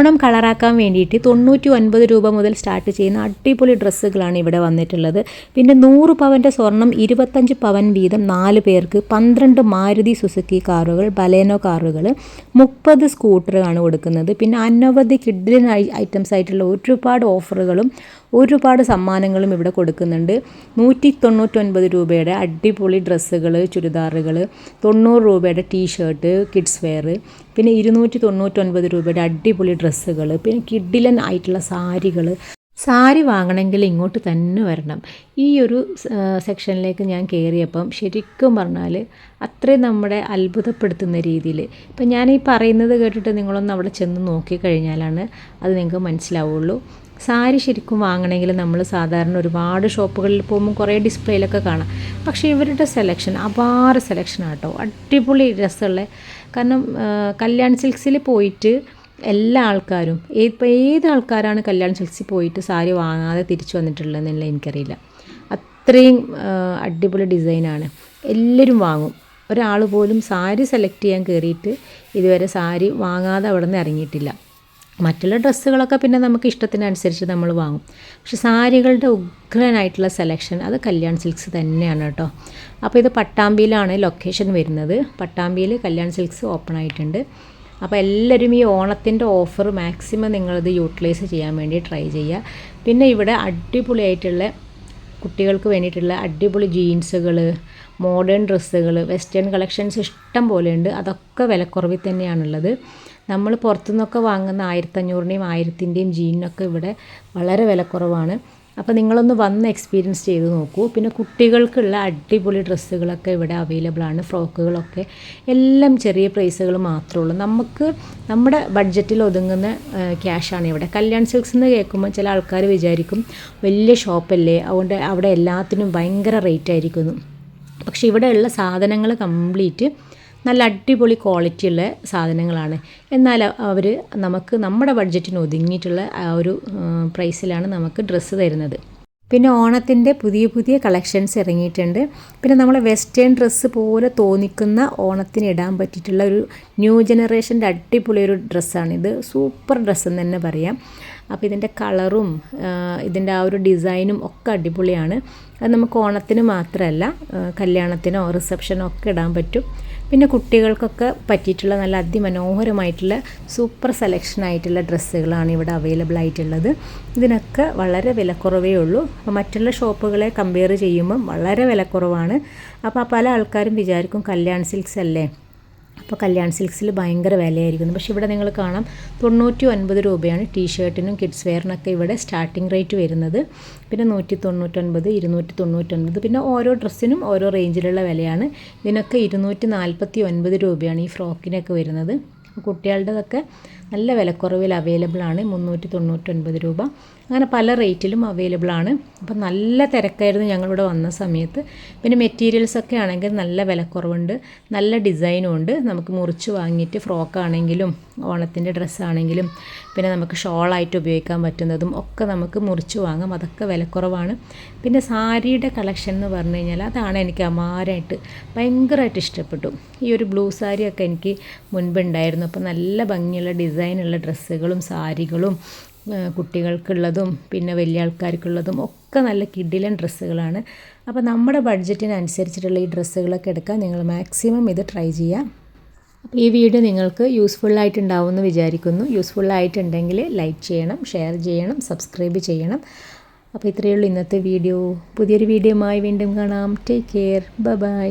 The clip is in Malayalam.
ഓണം കളറാക്കാൻ വേണ്ടിയിട്ട് തൊണ്ണൂറ്റി ഒൻപത് രൂപ മുതൽ സ്റ്റാർട്ട് ചെയ്യുന്ന അടിപൊളി ഡ്രസ്സുകളാണ് ഇവിടെ വന്നിട്ടുള്ളത്. പിന്നെ നൂറ് പവന്റെ സ്വർണം ഇരുപത്തഞ്ച് പവൻ വീതം നാല് പേർക്ക് പന്ത്രണ്ട് മാരുതി സുസുക്കി കാറുകൾ ബലേനോ കാറുകൾ മുപ്പത് സ്കൂട്ടറാണ് കൊടുക്കുന്നത്. പിന്നെ അനവധി കിഡിലൻ ഐറ്റംസ് ആയിട്ടുള്ള ഒരുപാട് ഓഫറുകളും ഒരുപാട് സമ്മാനങ്ങളും ഇവിടെ കൊടുക്കുന്നുണ്ട്. നൂറ്റി തൊണ്ണൂറ്റൊൻപത് രൂപയുടെ അടിപൊളി ഡ്രസ്സുകൾ ചുരിദാറുകൾ തൊണ്ണൂറ് രൂപയുടെ ടീഷർട്ട് കിഡ്സ് വെയർ പിന്നെ ഇരുന്നൂറ്റി തൊണ്ണൂറ്റൊൻപത് രൂപയുടെ അടിപൊളി ഡ്രസ്സുകൾ പിന്നെ കിഡിലൻ ആയിട്ടുള്ള സാരികൾ സാരി വാങ്ങണമെങ്കിൽ ഇങ്ങോട്ട് തന്നെ വരണം. ഈ ഒരു സെക്ഷനിലേക്ക് ഞാൻ കയറിയപ്പം ശരിക്കും പറഞ്ഞാൽ അത്രയും നമ്മുടെ അത്ഭുതപ്പെടുത്തുന്ന രീതിയിൽ ഇപ്പം ഞാൻ ഈ പറയുന്നത് കേട്ടിട്ട് നിങ്ങളൊന്ന് അവിടെ ചെന്ന് നോക്കിക്കഴിഞ്ഞാലാണ് അത് നിങ്ങൾക്ക് മനസ്സിലാവുള്ളൂ. സാരി ശരിക്കും വാങ്ങണമെങ്കിൽ നമ്മൾ സാധാരണ ഒരുപാട് ഷോപ്പുകളിൽ പോകുമ്പോൾ കുറേ ഡിസ്പ്ലേയിലൊക്കെ കാണാം. പക്ഷേ ഇവരുടെ സെലക്ഷൻ അപാര സെലക്ഷനാണ് കേട്ടോ അടിപൊളി ഡ്രസ്സുള്ള കാരണം കല്യാൺ സിൽക്സിൽ പോയിട്ട് എല്ലാ ആൾക്കാരും ഇപ്പോൾ ഏത് ആൾക്കാരാണ് കല്യാൺ സിൽക്സിൽ പോയിട്ട് സാരി വാങ്ങാതെ തിരിച്ചു വന്നിട്ടുള്ളതെന്നുള്ള എനിക്കറിയില്ല. അത്രയും അടിപൊളി ഡിസൈനാണ് എല്ലാവരും വാങ്ങും. ഒരാൾ പോലും സാരി സെലക്ട് ചെയ്യാൻ കയറിയിട്ട് ഇതുവരെ സാരി വാങ്ങാതെ അവിടെ നിന്ന് ഇറങ്ങിയിട്ടില്ല. മറ്റുള്ള ഡ്രസ്സുകളൊക്കെ പിന്നെ നമുക്ക് ഇഷ്ടത്തിനനുസരിച്ച് നമ്മൾ വാങ്ങും. പക്ഷെ സാരികളുടെ ഉഗ്രനായിട്ടുള്ള സെലക്ഷൻ അത് കല്യാൺ സിൽക്സ് തന്നെയാണ് കേട്ടോ. അപ്പോൾ ഇത് പട്ടാമ്പിയിലാണ് ലൊക്കേഷൻ വരുന്നത്. പട്ടാമ്പിയിൽ കല്യാൺ സിൽക്സ് ഓപ്പൺ ആയിട്ടുണ്ട്. അപ്പോൾ എല്ലാവരും ഈ ഓണത്തിന്റെ ഓഫർ മാക്സിമം നിങ്ങളിത് യൂട്ടിലൈസ് ചെയ്യാൻ വേണ്ടി ട്രൈ ചെയ്യുക. പിന്നെ ഇവിടെ അടിപൊളിയായിട്ടുള്ള കുട്ടികൾക്ക് വേണ്ടിയിട്ടുള്ള അടിപൊളി ജീൻസുകൾ മോഡേൺ ഡ്രസ്സുകൾ വെസ്റ്റേൺ കളക്ഷൻസ് ഇഷ്ടം പോലെയുണ്ട്. അതൊക്കെ വിലക്കുറവിൽ തന്നെയാണുള്ളത്. നമ്മൾ പുറത്തുനിന്നൊക്കെ വാങ്ങുന്ന ആയിരത്തഞ്ഞൂറിന്റെയും ആയിരത്തിന്റെയും ജീനിനൊക്കെ ഇവിടെ വളരെ വിലക്കുറവാണ്. അപ്പോൾ നിങ്ങളൊന്ന് വന്ന് എക്സ്പീരിയൻസ് ചെയ്ത് നോക്കൂ. പിന്നെ കുട്ടികൾക്കുള്ള അടിപൊളി ഡ്രസ്സുകളൊക്കെ ഇവിടെ അവൈലബിൾ ആണ്. ഫ്രോക്കുകളൊക്കെ. എല്ലാം ചെറിയ പ്രൈസുകൾ മാത്രമേ ഉള്ളൂ. നമുക്ക് നമ്മുടെ ബഡ്ജറ്റിൽ ഒതുങ്ങുന്ന ക്യാഷാണ് ഇവിടെ. കല്യാൺ സിൽക്സ് എന്ന് കേൾക്കുമ്പോൾ ചില ആൾക്കാർ വിചാരിക്കും വലിയ ഷോപ്പല്ലേ അതുകൊണ്ട് അവിടെ എല്ലാത്തിനും ഭയങ്കര റേറ്റ് ആയിരിക്കുന്നു. പക്ഷേ ഇവിടെയുള്ള സാധനങ്ങൾ കംപ്ലീറ്റ് നല്ല അടിപൊളി ക്വാളിറ്റിയുള്ള സാധനങ്ങളാണ്. എന്നാൽ അവർ നമുക്ക് നമ്മുടെ ബഡ്ജറ്റിന് ഒതുങ്ങിയിട്ടുള്ള ആ ഒരു പ്രൈസിലാണ് നമുക്ക് ഡ്രസ്സ് തരുന്നത്. പിന്നെ ഓണത്തിന്റെ പുതിയ പുതിയ കളക്ഷൻസ് ഇറങ്ങിയിട്ടുണ്ട്. പിന്നെ നമ്മൾ വെസ്റ്റേൺ ഡ്രസ്സ് പോലെ തോന്നിക്കുന്ന ഓണത്തിന് ഇടാൻ പറ്റിയിട്ടുള്ള ഒരു ന്യൂ ജനറേഷന്റെ അടിപൊളി ഒരു ഡ്രസ്സാണ് ഇത്. സൂപ്പർ ഡ്രസ്സ് എന്ന് തന്നെ പറയാം. അപ്പോൾ ഇതിന്റെ കളറും ഇതിന്റെ ആ ഒരു ഡിസൈനും ഒക്കെ അടിപൊളിയാണ്. അത് നമുക്ക് ഓണത്തിന് മാത്രമല്ല കല്യാണത്തിനോ റിസപ്ഷനോ ഒക്കെ ഇടാൻ പറ്റും. പിന്നെ കുട്ടികൾക്കൊക്കെ പറ്റിയിട്ടുള്ള നല്ല അതിമനോഹരമായിട്ടുള്ള സൂപ്പർ സെലക്ഷൻ ആയിട്ടുള്ള ഡ്രസ്സുകളാണ് ഇവിടെ അവൈലബിൾ ആയിട്ടുള്ളത്. ഇതിനൊക്കെ വളരെ വിലക്കുറവേ ഉള്ളൂ. അപ്പോൾ മറ്റുള്ള ഷോപ്പുകളെ കമ്പയർ ചെയ്യുമ്പം വളരെ വിലക്കുറവാണ്. അപ്പോൾ പല ആൾക്കാരും വിചാരിക്കും കല്യാൺ സിൽക്സ് അല്ലേ? അപ്പോൾ കല്യാൺ സിൽക്സിൽ ഭയങ്കര വിലയായിരിക്കുന്നു. പക്ഷേ ഇവിടെ നിങ്ങൾ കാണാം തൊണ്ണൂറ്റി ഒൻപത് രൂപയാണ് ടീഷർട്ടിനും കിഡ്സ് വെയറിനൊക്കെ ഇവിടെ സ്റ്റാർട്ടിംഗ് റേറ്റ് വരുന്നത്. പിന്നെ നൂറ്റി തൊണ്ണൂറ്റൊൻപത് ഇരുന്നൂറ്റി തൊണ്ണൂറ്റൊൻപത് പിന്നെ ഓരോ ഡ്രസ്സിനും ഓരോ റേഞ്ചിലുള്ള വിലയാണ്. ഇതിനൊക്കെ ഇരുന്നൂറ്റി നാൽപ്പത്തി ഒൻപത് രൂപയാണ് ഈ ഫ്രോക്കിനൊക്കെ വരുന്നത്. കുട്ടികളുടേതൊക്കെ നല്ല വിലക്കുറവിൽ അവൈലബിൾ ആണ്. മുന്നൂറ്റി തൊണ്ണൂറ്റൊൻപത് രൂപ. അങ്ങനെ പല റേറ്റിലും അവൈലബിൾ ആണ്. അപ്പം നല്ല തിരക്കായിരുന്നു ഞങ്ങളിവിടെ വന്ന സമയത്ത്. പിന്നെ മെറ്റീരിയൽസ് ഒക്കെ ആണെങ്കിൽ നല്ല വിലക്കുറവുണ്ട്. നല്ല ഡിസൈനും ഉണ്ട്. നമുക്ക് മുറിച്ച് വാങ്ങിയിട്ട് ഫ്രോക്കാണെങ്കിലും ഓണത്തിന്റെ ഡ്രസ്സാണെങ്കിലും പിന്നെ നമുക്ക് ഷോളായിട്ട് ഉപയോഗിക്കാൻ പറ്റുന്നതും ഒക്കെ നമുക്ക് മുറിച്ച് വാങ്ങാം. അതൊക്കെ വിലക്കുറവാണ്. പിന്നെ സാരിയുടെ കളക്ഷൻ എന്ന് പറഞ്ഞു കഴിഞ്ഞാൽ അതാണ് എനിക്ക് അമാരായിട്ട് ഭയങ്കരമായിട്ട് ഇഷ്ടപ്പെട്ടു. ഈ ഒരു ബ്ലൂ സാരിയൊക്കെ എനിക്ക് മുൻപുണ്ടായിരുന്നു അപ്പോൾ നല്ല ഭംഗിയുള്ള ഡിസൈനുള്ള ഡ്രസ്സുകളും സാരികളും കുട്ടികൾക്കുള്ളതും പിന്നെ വലിയ ആൾക്കാർക്കുള്ളതും ഒക്കെ നല്ല കിഡിലൻ ഡ്രസ്സുകളാണ്. അപ്പോൾ നമ്മുടെ ബഡ്ജറ്റിനനുസരിച്ചിട്ടുള്ള ഈ ഡ്രസ്സുകളൊക്കെ എടുക്കാൻ നിങ്ങൾ മാക്സിമം ഇത് ട്രൈ ചെയ്യാം അപ്പോൾ ഈ വീഡിയോ നിങ്ങൾക്ക് യൂസ്ഫുള്ളായിട്ടുണ്ടാവുമെന്ന് വിചാരിക്കുന്നു. യൂസ്ഫുള്ളായിട്ടുണ്ടെങ്കിൽ ലൈക്ക് ചെയ്യണം ഷെയർ ചെയ്യണം സബ്സ്ക്രൈബ് ചെയ്യണം. അപ്പോൾ ഇത്രയേ ഉള്ളൂ ഇന്നത്തെ വീഡിയോ. പുതിയൊരു വീഡിയോയുമായി വീണ്ടും കാണാം. Take care bye